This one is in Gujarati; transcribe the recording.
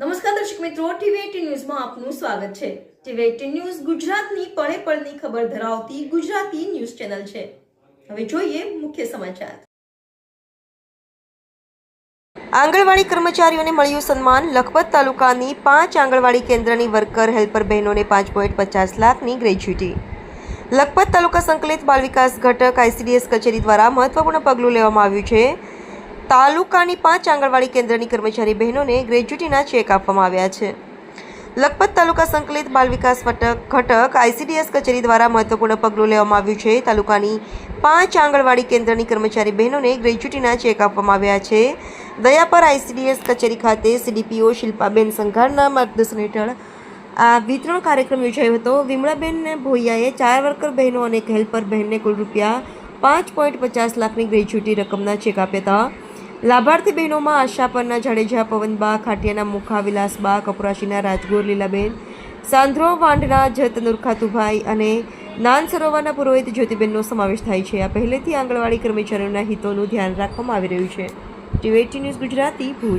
નમસ્કાર દર્શક મિત્રો ટીવી ન્યૂઝમાં આપનું સ્વાગત છે. ટીવી એટીન ન્યૂઝ ગુજરાતની પળે પળની ખબર ધરાવતી ગુજરાતી ન્યૂઝ ચેનલ છે. હવે જોઈએ મુખ્ય સમાચાર. આંગણવાડી કર્મચારીઓને મળ્યું સન્માન. લખપત તાલુકાની પાંચ આંગણવાડી કેન્દ્રની વર્કર, હેલ્પર બહેનોને પાંચ પોઈન્ટ પચાસ લાખની ગ્રેચ્યુટી લખપત તાલુકા સંકલિત બાલ વિકાસ ઘટક આઈસીડીએસ કચેરી દ્વારા મહત્વપૂર્ણ પગલું લેવામાં આવ્યું છે. તાલુકાની પાંચ આંગણવાડી કેન્દ્રની કર્મચારી બહેનોને ગ્રેજ્યુટીના ચેક આપવામાં આવ્યા છે. લખપત તાલુકા સંકલિત બાલ વિકાસ ઘટક આઈસીડીએસ કચેરી દ્વારા મહત્વપૂર્ણ પગલું લેવામાં આવ્યું છે. તાલુકાની પાંચ આંગણવાડી કેન્દ્રની કર્મચારી બહેનોને ગ્રેજ્યુટીના ચેક આપવામાં આવ્યા છે. દયાપર આઈસીડીએસ કચેરી ખાતે સીડીપીઓ શિલ્પાબેન સંઘારના માર્ગદર્શન હેઠળ આ વિતરણ કાર્યક્રમ યોજાયો હતો. વિમળાબેન ભોઈયાએ ચાર વર્કર બહેનો અને હેલ્પર બહેનને કુલ રૂપિયા પાંચ પોઈન્ટ પચાસ લાખની ગ્રેજ્યુટી રકમના ચેક આપ્યા હતા. લાભાર્થી બહેનોમાં આશાપરના જાડેજા પવનબા, ખાટિયાના મુખા, વિલાસબા, કપરાશીના રાજગોર, લીલાબેન, સાંધ્રો, વાંઢના, જત નુરખાતુભાઈ અને નાન સરોવરના પુરોહિત જ્યોતિબેનનો સમાવેશ થાય છે. આ પહેલેથી આંગણવાડી કર્મચારીઓના હિતોનું ધ્યાન રાખવામાં આવી રહ્યું છે. TV news Gujarati, Bhuj.